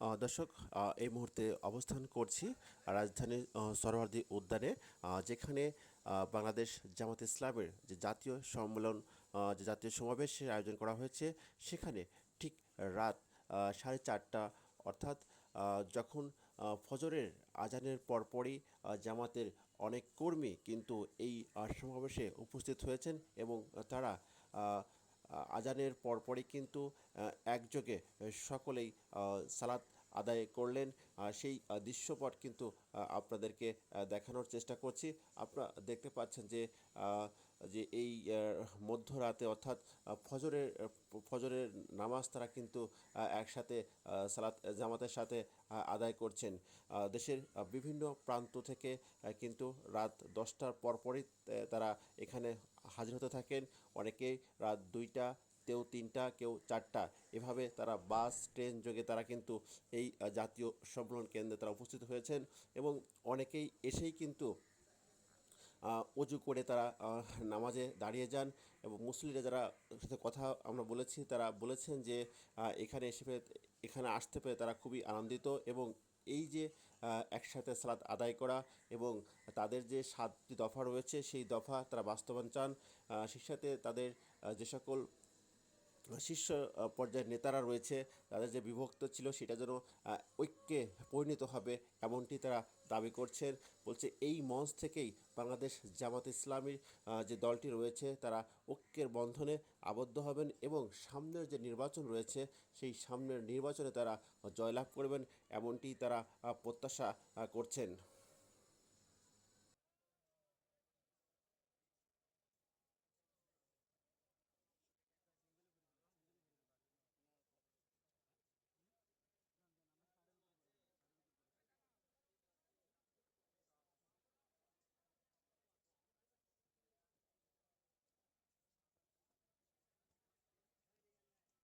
দর্শক এই মুহূর্তে অবস্থান করছি রাজধানীর সরোয়ার্দী উদ্যানে যেখানে বাংলাদেশ জামাত ইসলামের যে জাতীয় সম্মেলন যে জাতীয় সমাবেশের আয়োজন করা হয়েছে, সেখানে ঠিক রাত সাড়ে চারটা, অর্থাৎ যখন ফজরের আজানের পরপরই জামাতের অনেক কর্মী কিন্তু এই সমাবেশে উপস্থিত হয়েছেন এবং তারা আজানের পরপরই কিন্তু একযোগে সকলেই সালাত আদায় করলেন। সেই দৃশ্যপট কিন্তু আপনাদেরকে দেখানোর চেষ্টা করছি। আপনারা দেখতে পাচ্ছেন যে যে এই মধ্যরাতে অর্থাৎ ফজরের ফজরের নামাজ তারা কিন্তু একসাথে সালাত, জামাতের সাথে আদায় করছেন। দেশের বিভিন্ন প্রান্ত থেকে কিন্তু রাত দশটার পরপরই তারা এখানে হাজির হতে থাকেন। অনেকেই রাত দুইটা কেউ তিনটা, কেউ চারটা। এভাবে তারা বাস, ট্রেন যোগে তারা কিন্তু এই জাতীয় সম্মেলন কেন্দ্রে তারা উপস্থিত হয়েছেন এবং অনেকেই এসেই কিন্তু অজু করে তারা নামাজে দাঁড়িয়ে যান এবং মুসলিরা যারা সাথে কথা আমরা বলেছি, তারা বলেছেন যে এখানে এসে এখানে আসতে পেরে তারা খুবই আনন্দিত এবং এই যে একসাথে সালাত আদায় করা এবং তাদের যে সাতটি দফা রয়েছে, সেই দফা তারা বাস্তবায়ন চান। সেই সাথে তাদের যে সকল শীর্ষ পর্যায়ের নেতারা রয়েছে, তাদের যে বিভক্ত ছিল সেটা যেন ঐক্যে পরিণত হবে এমনটি তারা দাবি করছেন। বলছে, এই মঞ্চ থেকেই বাংলাদেশ জামাত ইসলামীর যে দলটি রয়েছে তারা ঐক্যের বন্ধনে আবদ্ধ হবেন এবং সামনের যে নির্বাচন রয়েছে সেই সামনের নির্বাচনে তারা জয়লাভ করবেন এমনটি তারা প্রত্যাশা করছেন।